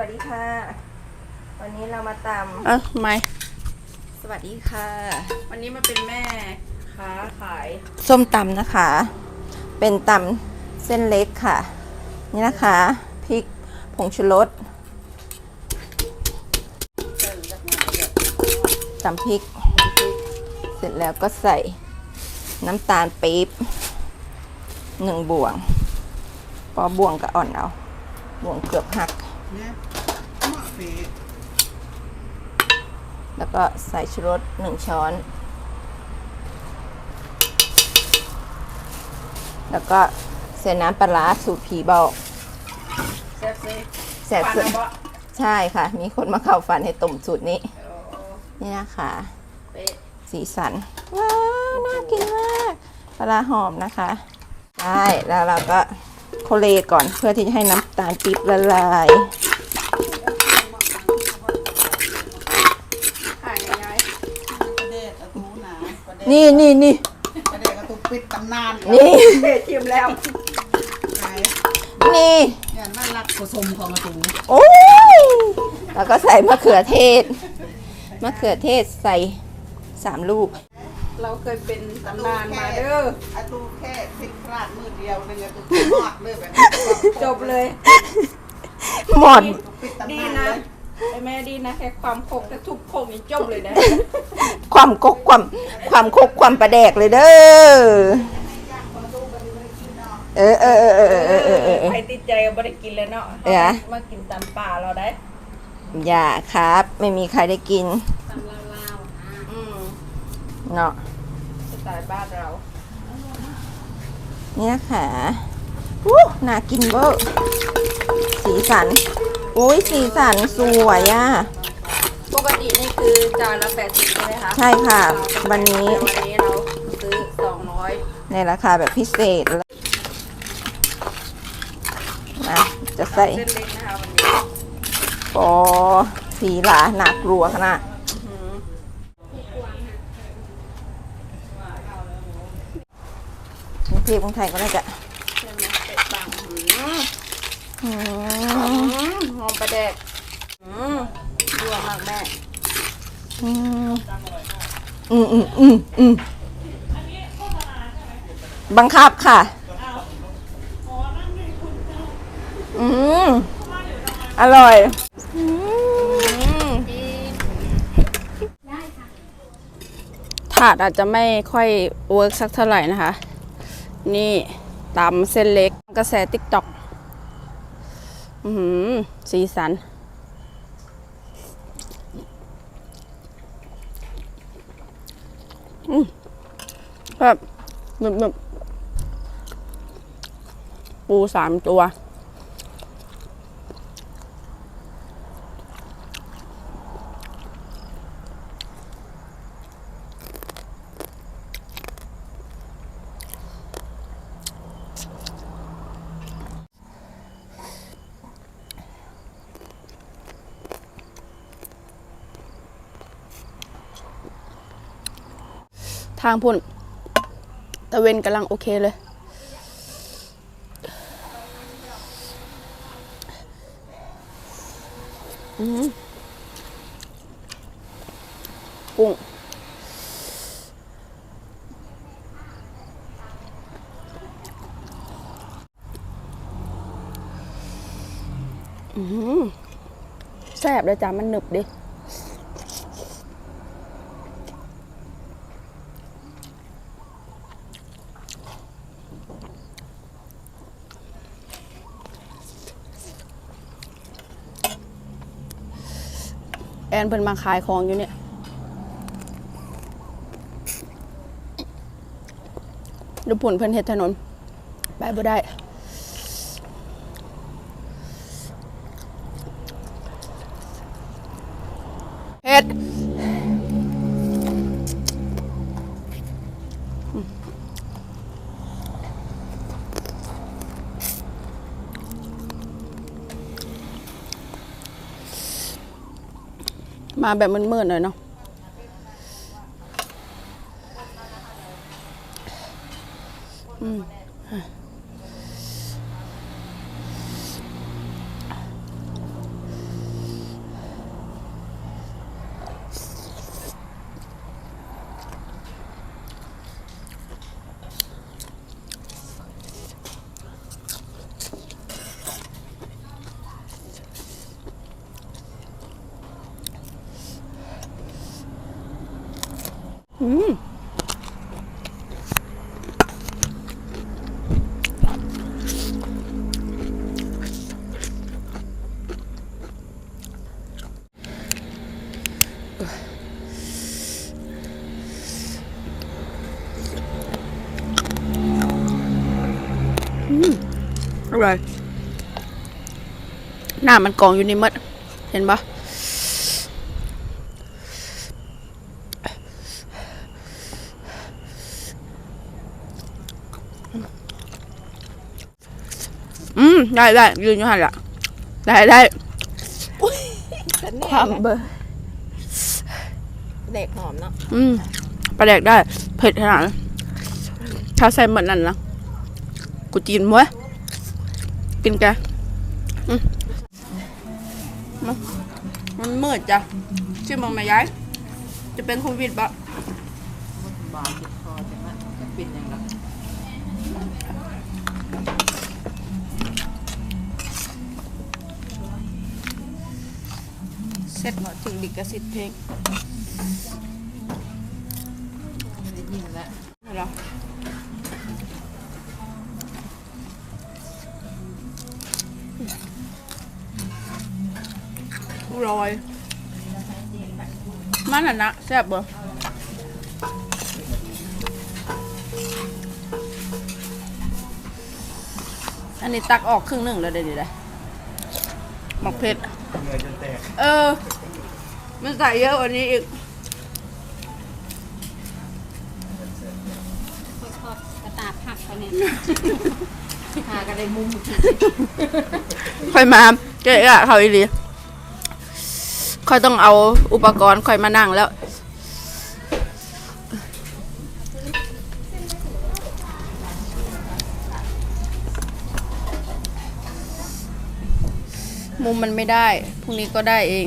วัสดีค่ะ วันนี้เรามาตเอ้าไม่ำสวัสดีค่ะ วันนี้มาเป็นแม่ค้าขายส้มตำนะคะ เป็นตำเส้นเล็กค่ะ นี่นะคะพริกผงชูรสตำพริก เสร็จแล้วก็ใส่น้ำตาลปี๊บหนึ่งบ่วง พอบ่วงก็อ่อนเอาบ่วงเกือบหักเนี่ยเหมาะเฟะแล้วก็ใส่ชูรสหนึ่งช้อน แล้วก็ใส่น้ำปลาร้าสูตรผีบอกแซ่บซิแสบปานสุดนะบ่ใช่ค่ะ มีคนมาเข้าฝันให้ต้มสูตรนี้โอ้โหนี่นะคะ เป๊ะสีสัน ว้าว น่ากินมากปลาร้าหอมนะคะได้แล้วเราก็โคเลตก่อนเพื่อที่จะให้น้ำตาลปี๊บละลาย ขายยาย กระเดกกระตูห นาประเดกนี่นี่นี่กระเดกกระตูปิดตำนานนี่ เด็ดชิมแล้วไหนนี่ เนี่ยน่ารักผสมของกระตูโอ้ยแล้วก็ใส่มะเขือเทศ มะเขือเทศใส่สามลูก เราเคยเป็นตำนานมาเด้อกระตูแค่พลิกพลาดมือเดียวเลยกระตูหอดเลยแบบนี้จบเลย หมด ปิดตำดีนานนะเลยไอ้แม่ดีนะแค่ความโคกแต่ทุบโคกนี่จบเลยนะ ความกกความความคกความประแดกเลยเด้อเออเออเออเออเออเออใครติดใจก็ไม่ได้กินแล้วเนาะมากินตามป่าเราได้อย่าครับ ไม่มีใครได้กินเนาะสไตล์บ้านเรา เนี่ยค่ะวู้น่ากินเวอร์สีสัน โอ้ยสีสันสวยอะ คือจานละ80ใช่ไหมคะใช่ค่ะวันนี้แต่วันนี้เราซื้อ200ในราคาแบบพิเศษมาจะใส่เส้นเล็กนะคะวันนี้ปอสีหลาหนักกลัวขนาดอืมนี่พี่คนไทยก็น่าจะเส้นมันเป็ดบางอืมอืมอืมหอมปลาแดกอืมยั่วมากแม่ อืมอืมอืมอืมอืมบังคับค่ะ อืมอร่อย อืมถาดอาจจะไม่ค่อยเวิร์กสักเท่าไหร่นะคะ นี่ตำเส้นเล็กกระแสติ๊กต็อกอือหือสีสัน แบบหนึบหนึบปูสามตัว ทางพุ่น ตะเวนกำลังโอเคเลย อืมกุ้งอืมแซ่บเลยจ้ะมันหนึบดิ แอนเพิ่นมาขายของอยู่เนี่ยดูผุ่นเพิ่นเฮ็ดถนน ไปบ่ได้เฮ็ด มาแบบมืดๆหน่อยเนาะอืม อืมอืมอร่อยหน้ามันกองอยู่ในมด เห็นปะ อืม ได้ได้ยืนอยู่หันละได้ได้แต่คเนี่วามเบอร์เด็กหอมเนาะอืมปลาแดกได้ เผ็ดขนาดนั้นถ้าใส่เหมือนนั่นนะกูจีนมั้ยกินแกอืมมามันมืดจ้ะชื่อมึงมาย้ายจะเป็นโควิดปะบาดเจ็บคอจังนะจะเป็นอย่างไร เสร็จหมดถึงดิกสิทธิ์เพลงไม่ได้ยินแล้วเอาเหรออร่อย มันอะนะแซ่บบ่อันนี้ตักออกครึ่งหนึ่งแล้วเดี๋ยวเดี๋ยวเดี๋ยวหมกเผ็ด เออ มันใส่เยอะกว่านี้อีกทอดกระตาผักไปเนี่ยหากันได้มุมค่อยมาเจ๊อะเขาอีหลีค่อยต้องเอาอุปกรณ์ค่อยมานั่งแล้วมุมมันไม่ได้ พรุ่งนี้ก็ได้เอง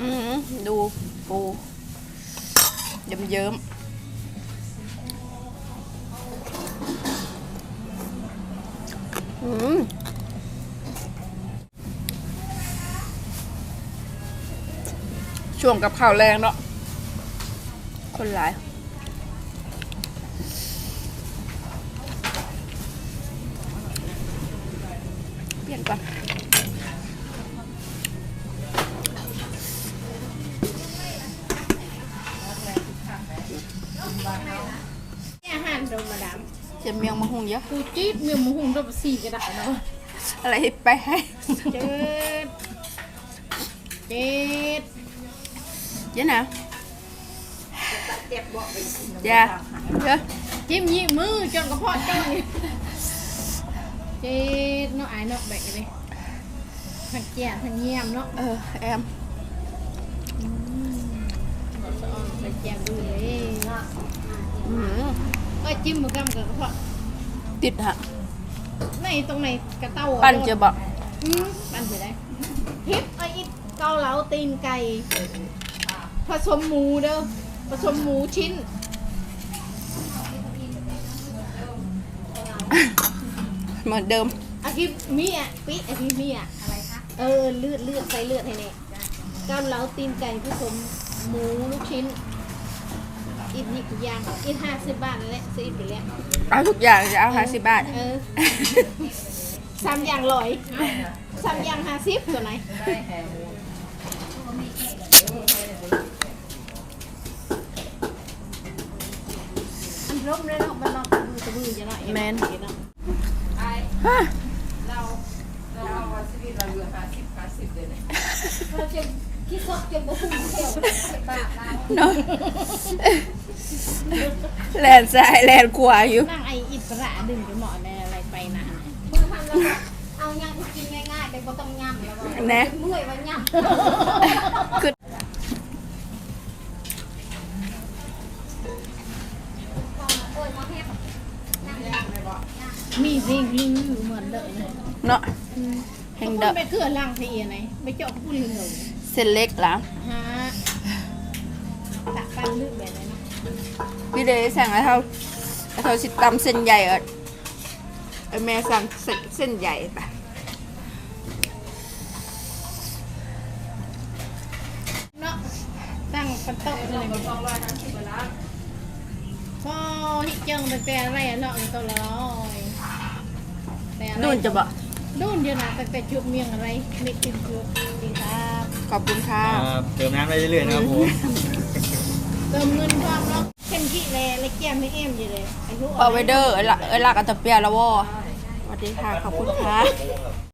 อืมดูปูเยิ้มเยิ้มๆอืมช่วงกับข่าวแรงเนาะคนหลายเปลี่ยนก่อน จะเมียงมะฮุงเยอะกูจี๊ดเมียหมูหุงรบสี่กระดาษเนาะอะไรไปให้เจ็ดเจ็ดเยอะนะอย่าเยอะจิ้มยี่มือจนกระเพาะจ้อยเจ็ดเนาะไอ้เนาะแบกเลยทั้งแก่ทั้งเยี่ยมเนาะเออแอมสะออนใส่แจ่มดูเลยอืมก็จิ้มมือกำกับกระเพาะ ติดฮะในตรงไหนกระเต้าปั้นเจอบอกอืมปั้นจะได้ทิปไอ้อิดเกาเหลาตีนไก่ ผสมหมูเด้อผสมหมูชิ้น เหมือนเดิมอากิมีอะปิอากิมีอะอะไรคะเออเลือดเลือดใส่เลือดให้เนี่ยเกาเหลาตีนไก่ผสมหมูลูกชิ้น อีกนี่กี่อย่างอีกห้าสิบบาทนั่นแหละซื้ออีกไปแล้วเอาทุกอย่างจะเอาห้าสิบบาท เออสามอย่างลอยสามอย่างห้าสิบตัวไหนได้แหมูมันร่มเลยเนาะมันนอนตะบือตะบือจะหน่อยแมนเนาะฮะเราเราเอาวันชีวิตเราเหลือห้าสิบห้าสิบเลยเนี่ยเราจะคิดซอกจะบ่คุ้มเที่ยวปากเราเนาะ แลนซ้ายแลนขวาอยู่ นั่งไออิดประดึงไปเหมาะในอะไรไปนะแล้วก็เอาย่างกินง่ายๆแต่บ่ต้องย่ำแล้วก็แนะเมื่อยว่าย่ำคือโอ้ยมาแห้งมีสิ่งลืมอยู่เหมือนเดิมเนาะแห่งเดอะไปเกลือล่างทีไหนไปเจาะผู้ลืมเลยเส้นเล็กเหรอฮะตะปันลืมแบบนั้น พี่เดย์สั่งให้เขาให้เขาสิตำเส้นใหญ่เออไอแม่สั่งเส้นเส้นใหญ่ปะเนาะตั้งปันโต๊ะเลยพอที่เจิงเป็นแปลอะไรอะเนาะตัวละร้อยแปลอะไรนุ่นจะบอกนู่นเดียวนะตั้งแต่จุดเมียงอะไรไม่กินจุดดีครับขอบคุณค่ะครับเติมน้ำได้เรื่อยๆนะครับผม เติมเงินความเนาะเข้มขี้แลและแก้มไม่เอ็มอยู่เลยไอ้ลูกเอาไว้เด้อเอ้ยละเอ้ยลักอันตะเปียแล้ววอสวัสดีค่ะ ขอบคุณค่ะ